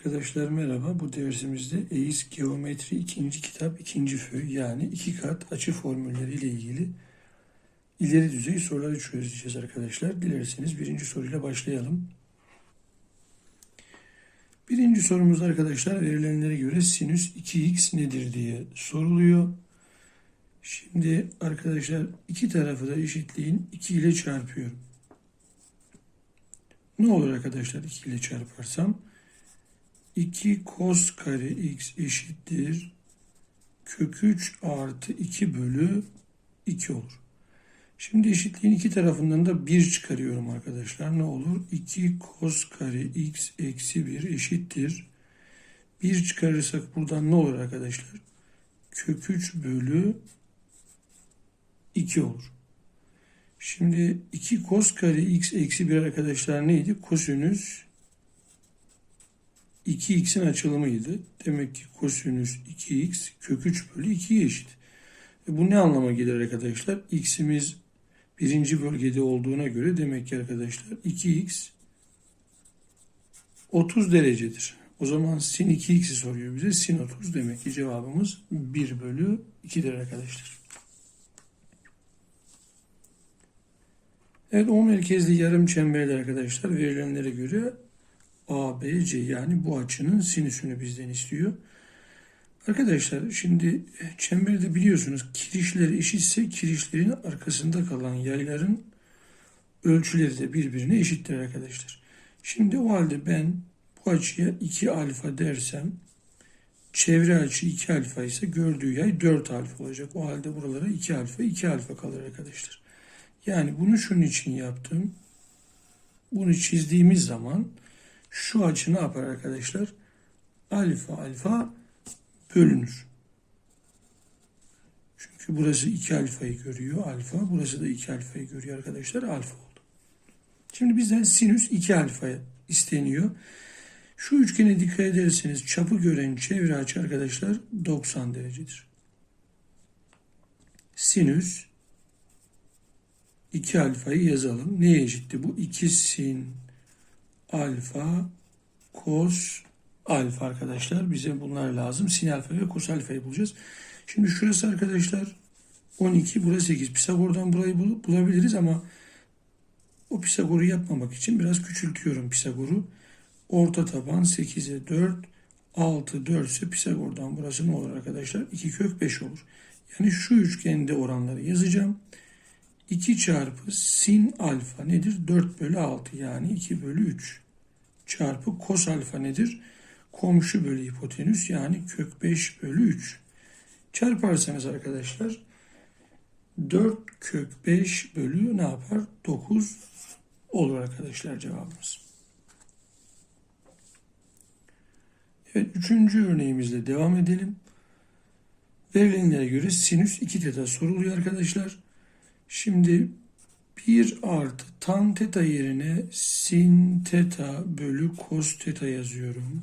Arkadaşlar merhaba. Bu dersimizde EİS Geometri 2. kitap 2. föy yani iki kat açı formülleri ile ilgili ileri düzey soruları çözeceğiz arkadaşlar. Dilerseniz birinci soruyla başlayalım. Birinci sorumuz arkadaşlar verilenlere göre sinüs 2x nedir diye soruluyor. Şimdi arkadaşlar iki tarafı da eşitliğin 2 ile çarpıyorum. Ne olur arkadaşlar 2 ile çarparsam? 2 cos kare x eşittir kök 3 artı 2 bölü 2 olur. Şimdi eşitliğin iki tarafından da 1 çıkarıyorum arkadaşlar. Ne olur? 2 cos kare x eksi 1 eşittir. 1 çıkarırsak buradan ne olur arkadaşlar? Kök 3 bölü 2 olur. Şimdi 2 cos kare x eksi 1 arkadaşlar neydi? Kosinüs 2x'in açılımıydı. Demek ki kosinüs 2x kök 3 bölü 2'ye eşit. E bu ne anlama gelir arkadaşlar? x'imiz birinci bölgede olduğuna göre demek ki arkadaşlar 2x 30 derecedir. O zaman sin 2x'i soruyor bize. Sin 30 demek ki cevabımız 1 bölü 2'dir arkadaşlar. Evet O merkezli yarım çemberli arkadaşlar verilenlere göre ABC yani bu açının sinüsünü bizden istiyor. Arkadaşlar şimdi çemberde biliyorsunuz kirişler eşitse kirişlerin arkasında kalan yayların ölçüleri de birbirine eşittir arkadaşlar. Şimdi o halde ben bu açıya 2 alfa dersem çevre açı 2 alfa ise gördüğü yay 4 alfa olacak. O halde buralara 2 alfa 2 alfa kalır arkadaşlar. Yani bunu şunun için yaptım. Bunu çizdiğimiz zaman şu açı ne yapar arkadaşlar? Alfa alfa bölünür. Çünkü burası 2 alfayı görüyor alfa. Burası da 2 alfayı görüyor arkadaşlar. Alfa oldu. Şimdi bizden sinüs 2 alfa isteniyor. Şu üçgene dikkat ederseniz çapı gören çevre açı arkadaşlar 90 derecedir. Sinüs 2 alfayı yazalım. Neye eşitti bu? 2 sin alfa kos alfa arkadaşlar. Bize bunlar lazım. Sin alfa ve kos alfayı bulacağız. Şimdi şurası arkadaşlar 12 burası 8. Pisagor'dan burayı bul bulabiliriz ama o Pisagor'u yapmamak için biraz küçültüyorum Pisagor'u. Orta taban 8'e 4 6 4 ise Pisagor'dan burası ne olur arkadaşlar? 2 kök 5 olur. Yani şu üçgende oranları yazacağım. 2 çarpı sin alfa nedir? 4 bölü 6 yani 2 bölü 3 çarpı kos alfa nedir? Komşu bölü hipotenüs yani kök 5 bölü 3. Çarparsanız arkadaşlar 4 kök 5 bölü ne yapar? 9 olur arkadaşlar cevabımız. Evet üçüncü örneğimizle devam edelim. Verilenlere göre sinüs 2 teta soruluyor arkadaşlar. Şimdi 1 artı tan teta yerine sin teta bölü kos teta yazıyorum.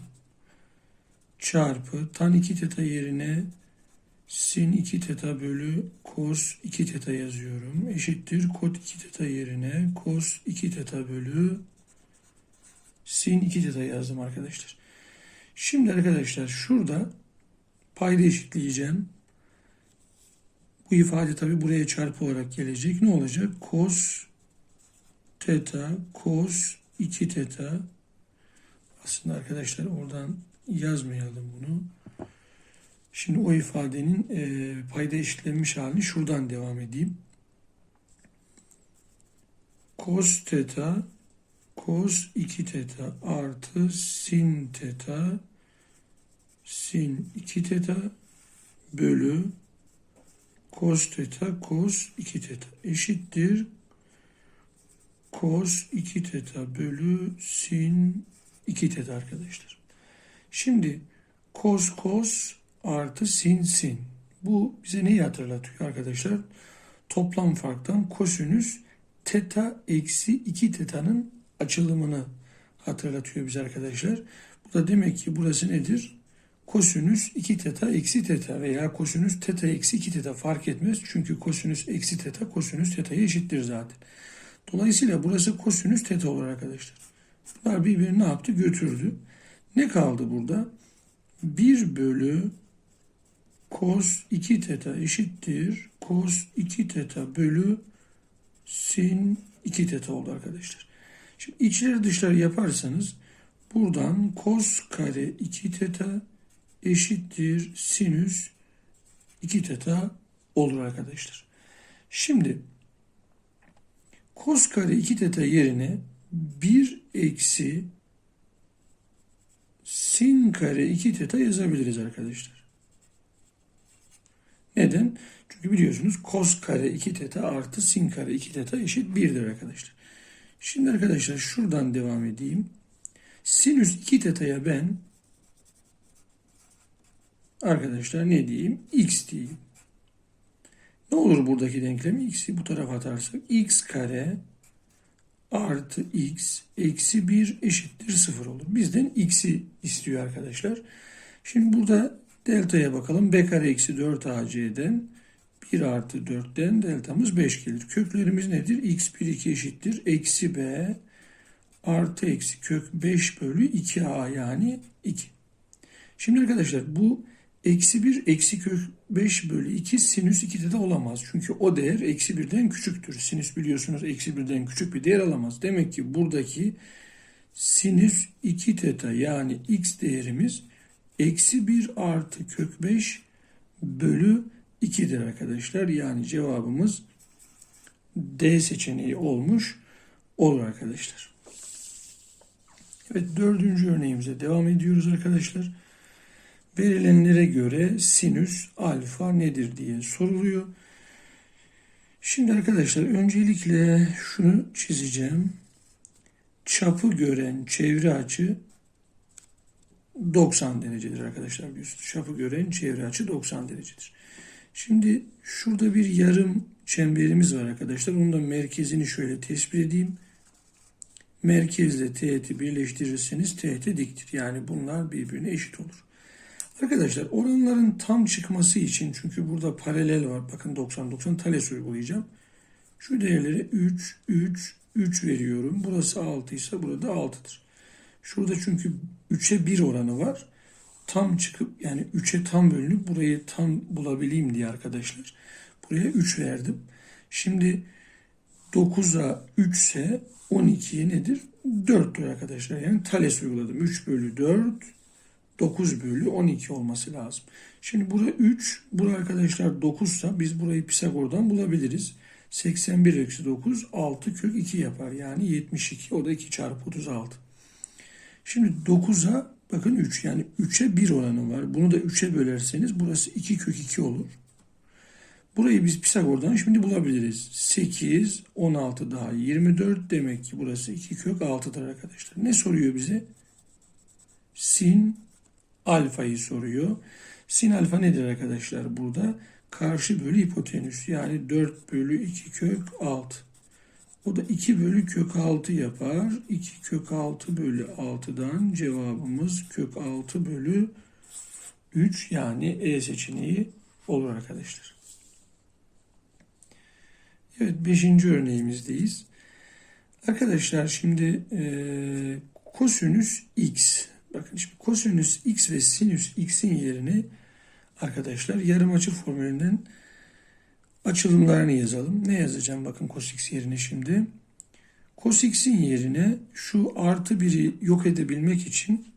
Çarpı tan 2 teta yerine sin 2 teta bölü kos 2 teta yazıyorum. Eşittir kot 2 teta yerine kos 2 teta bölü sin 2 teta yazdım arkadaşlar. Şimdi arkadaşlar şurada payda eşitleyeceğim. Bu ifade tabi buraya çarpı olarak gelecek. Ne olacak? Cos teta cos 2 teta aslında arkadaşlar oradan yazmayalım bunu. Şimdi o ifadenin e, payda eşitlenmiş halini şuradan devam edeyim. Cos teta cos 2 teta artı sin teta sin 2 teta bölü cos teta cos 2 teta eşittir cos 2 teta bölü sin 2 teta arkadaşlar. Şimdi cos cos artı sin sin. Bu bize neyi hatırlatıyor arkadaşlar? Toplam farktan kosinüs teta eksi 2 teta'nın açılımını hatırlatıyor bize arkadaşlar. Bu da demek ki burası nedir? Kosinüs 2 teta eksi teta veya kosinüs teta eksi 2 teta fark etmez. Çünkü kosinüs eksi teta kosinüs teta'ya eşittir zaten. Dolayısıyla burası kosinüs teta olur arkadaşlar. Bunlar birbirini ne yaptı? Götürdü. Ne kaldı burada? 1 bölü cos 2 teta eşittir. Cos 2 teta bölü sin 2 teta oldu arkadaşlar. Şimdi içleri dışları yaparsanız buradan cos kare 2 teta eşittir sinüs 2 teta olur arkadaşlar. Şimdi cos kare 2 teta yerine 1 eksi sin kare 2 teta yazabiliriz arkadaşlar. Neden? Çünkü biliyorsunuz cos kare 2 teta artı sin kare 2 teta eşit 1'dir arkadaşlar. Şimdi arkadaşlar şuradan devam edeyim. Sinüs 2 teta'ya ben arkadaşlar ne diyeyim? X diyeyim. Ne olur buradaki denklemi x'i bu tarafa atarsak x kare artı x eksi 1 eşittir 0 olur. Bizden x'i istiyor arkadaşlar. Şimdi burada delta'ya bakalım. b kare eksi 4 ac'den 1 artı 4'ten deltamız 5 gelir. Köklerimiz nedir? x1 2 eşittir. Eksi b artı eksi kök 5 bölü 2a yani 2. Şimdi arkadaşlar bu eksi 1 eksi kök 5 bölü 2 sinüs 2'de de olamaz. Çünkü o değer eksi 1'den küçüktür. Sinüs biliyorsunuz eksi 1'den küçük bir değer alamaz. Demek ki buradaki sinüs 2 teta yani x değerimiz eksi 1 artı kök 5 bölü 2'dir arkadaşlar. Yani cevabımız D seçeneği olmuş olur arkadaşlar. Evet dördüncü örneğimize devam ediyoruz arkadaşlar. Verilenlere göre sinüs alfa nedir diye soruluyor. Şimdi arkadaşlar öncelikle şunu çizeceğim. Çapı gören çevre açı 90 derecedir arkadaşlar. Çapı gören çevre açı 90 derecedir. Şimdi şurada bir yarım çemberimiz var arkadaşlar. Onun da merkezini şöyle tespit edeyim. Merkezle teğeti birleştirirseniz teğete diktir. Yani bunlar birbirine eşit olur. Arkadaşlar oranların tam çıkması için çünkü burada paralel var. Bakın 90-90 tales uygulayacağım. Şu değerlere 3, 3, 3 veriyorum. Burası 6 ise burada 6'dır. Şurada çünkü 3'e 1 oranı var. Tam çıkıp yani 3'e tam bölünüp burayı tam bulabileyim diye arkadaşlar. Buraya 3 verdim. Şimdi 9'a 3 ise 12'ye nedir? 4'tür arkadaşlar. Yani tales uyguladım. 3 bölü 4 9 bölü 12 olması lazım. Şimdi burada 3, bura arkadaşlar 9 ise biz burayı Pisagor'dan bulabiliriz. 81 eksi 9 6 kök 2 yapar. Yani 72 o da 2 çarpı 36. Şimdi 9'a bakın 3 yani 3'e 1 oranı var. Bunu da 3'e bölerseniz burası 2 kök 2 olur. Burayı biz Pisagor'dan şimdi bulabiliriz. 8, 16 daha 24 demek ki burası 2 kök 6'dır arkadaşlar. Ne soruyor bize? Sin alfayı soruyor. Sin alfa nedir arkadaşlar burada? Karşı bölü hipotenüs yani 4 bölü 2 kök 6. O da 2 bölü kök 6 yapar. 2 kök 6 bölü 6'dan cevabımız kök 6 bölü 3 yani E seçeneği olur arkadaşlar. Evet 5. örneğimizdeyiz. Arkadaşlar şimdi e, kosinüs x. Bakın şimdi kosinüs x ve sinüs x'in yerine arkadaşlar yarım açı formülünden açılımlarını yazalım. Ne yazacağım bakın cos x yerine şimdi. Cos x'in yerine şu artı 1'i yok edebilmek için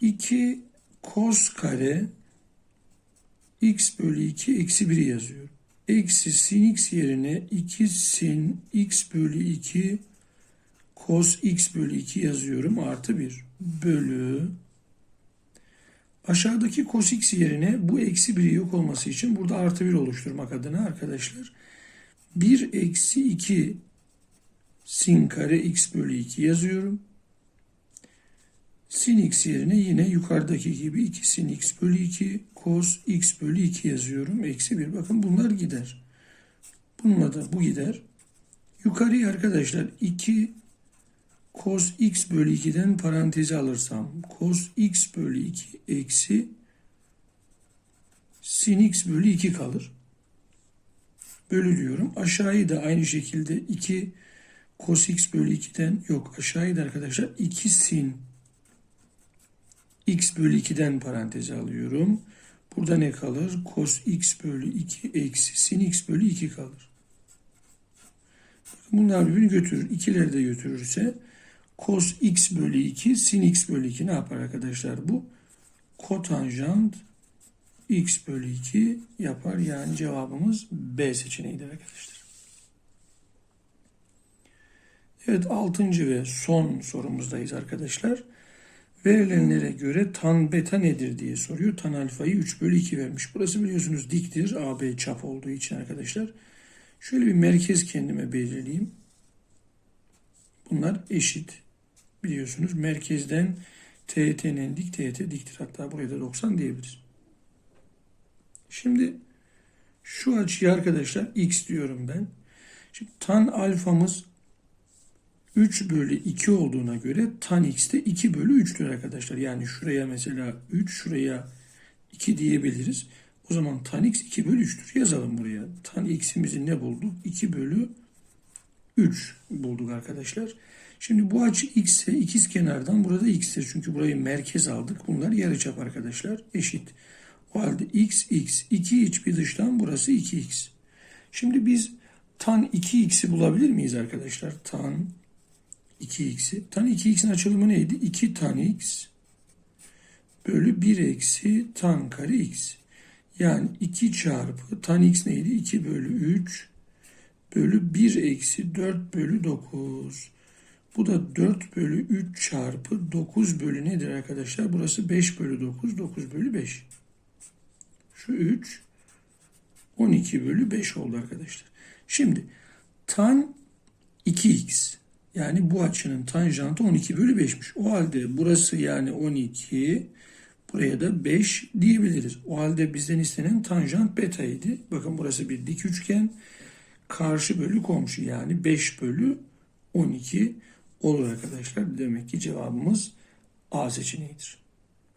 2 cos kare x bölü 2 eksi 1'i yazıyorum. Eksi sin x yerine 2 sin x bölü 2 cos x bölü 2 yazıyorum. Artı 1 bölü aşağıdaki cos x yerine bu eksi 1'i yok olması için burada artı 1 oluşturmak adına arkadaşlar 1 eksi 2 sin kare x bölü 2 yazıyorum. Sin x yerine yine yukarıdaki gibi 2 sin x bölü 2 cos x bölü 2 yazıyorum. Eksi 1. Bakın bunlar gider. Bununla da bu gider. Yukarıya arkadaşlar 2 cos x bölü 2'den parantezi alırsam cos x bölü 2 eksi sin x bölü 2 kalır. Bölü diyorum. Aşağıyı da aynı şekilde 2 cos x bölü 2'den yok aşağıydı arkadaşlar. 2 sin x bölü 2'den paranteze alıyorum. Burada ne kalır? Cos x bölü 2 eksi sin x bölü 2 kalır. Bunlar birbirini götürür. İkileri de götürürse cos x bölü 2 sin x bölü 2 ne yapar arkadaşlar bu? Kotanjant x bölü 2 yapar. Yani cevabımız B seçeneğidir arkadaşlar. Evet 6. ve son sorumuzdayız arkadaşlar. Verilenlere göre tan beta nedir diye soruyor. Tan alfayı 3 bölü 2 vermiş. Burası biliyorsunuz diktir. AB çap olduğu için arkadaşlar. Şöyle bir merkez kendime belirleyeyim. Bunlar eşit. Biliyorsunuz merkezden TET'nin dik TET diktir. Hatta buraya da 90 diyebiliriz. Şimdi şu açıyı arkadaşlar x diyorum ben. Şimdi tan alfamız 3 bölü 2 olduğuna göre tan x de 2 bölü 3'tür arkadaşlar. Yani şuraya mesela 3, şuraya 2 diyebiliriz. O zaman tan x 2 bölü 3'tür. Yazalım buraya. Tan x'imizi ne bulduk? 2 bölü 3 bulduk arkadaşlar. Şimdi bu açı x ise ikiz kenardan burada x'tir. Çünkü burayı merkez aldık. Bunlar yarıçap arkadaşlar. Eşit. O halde x x 2 iç bir dıştan burası 2x. Şimdi biz tan 2x'i bulabilir miyiz arkadaşlar? Tan 2x'i. Tan 2x'in açılımı neydi? 2 tan x bölü 1 eksi tan kare x. Yani 2 çarpı tan x neydi? 2 bölü 3 bölü 1 eksi 4 bölü 9. Bu da 4 bölü 3 çarpı 9 bölü nedir arkadaşlar? Burası 5 bölü 9, 9 bölü 5. Şu 3 12 bölü 5 oldu arkadaşlar. Şimdi tan 2x yani bu açının tanjantı 12 bölü 5'miş. O halde burası yani 12 buraya da 5 diyebiliriz. O halde bizden istenen tanjant betaydı. Bakın burası bir dik üçgen. Karşı bölü komşu yani 5 bölü 12 olur arkadaşlar. Demek ki cevabımız A seçeneğidir.